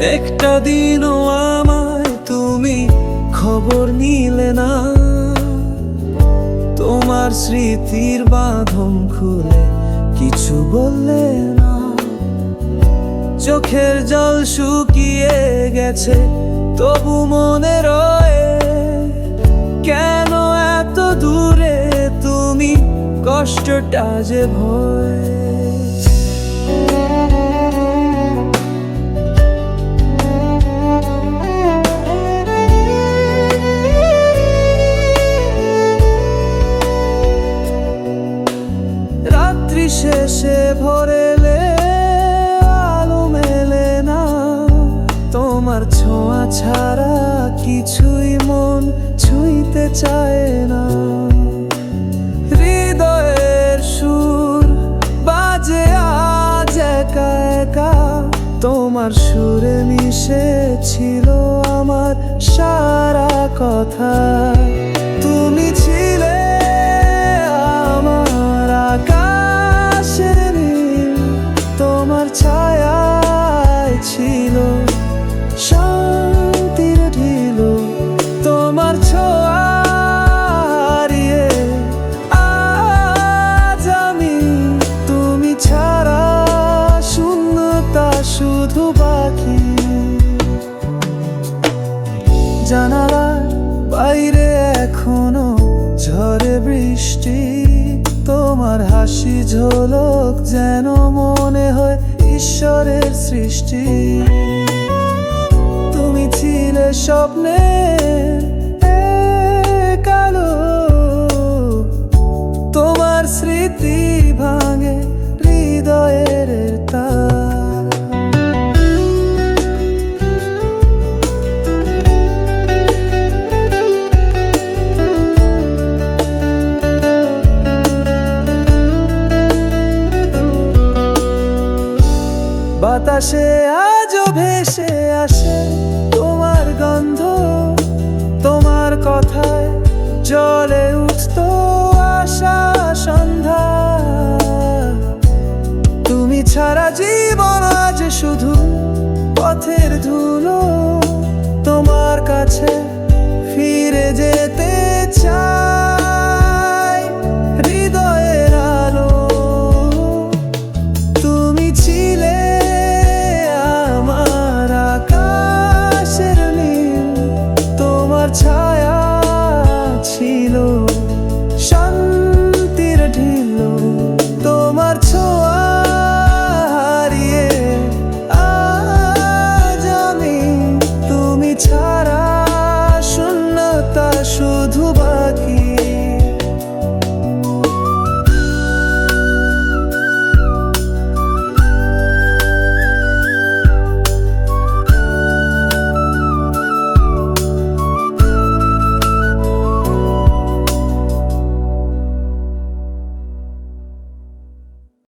একটা দিনও আমায় তুমি খবর নিলে না। তোমার স্মৃতির বাঁধন খুলে কিছু বললে না। চোখের জল শুকিয়ে গেছে, তবু মনে রয়ে, কেন এত দূরে তুমি কষ্টটা যে ভয়? শেষে ভরেলে আলো মেলে না। তোমার ছোঁয়া ছাড়া কিছুই মন ছুঁইতে চায় না। হৃদয়ের সুর বাজে আজ একা একা। তোমার সুরে মিশে ছিল আমার সারা কথা। জানালার বাইরে এখনও ঝরে বৃষ্টি। তোমার হাসি ঝলক যেন মনে হয় ঈশ্বরের সৃষ্টি। তুমি ছিলে স্বপ্নে বাতাসে আজও ভেসে আসে তোমার গন্ধ, তোমার কথায় জলে উঠত আশা সন্ধ্যা। তুমি ছাড়া জীবন আজ শুধু পথের ধুলো, তোমার কাছে ফিরে যেতে তোমার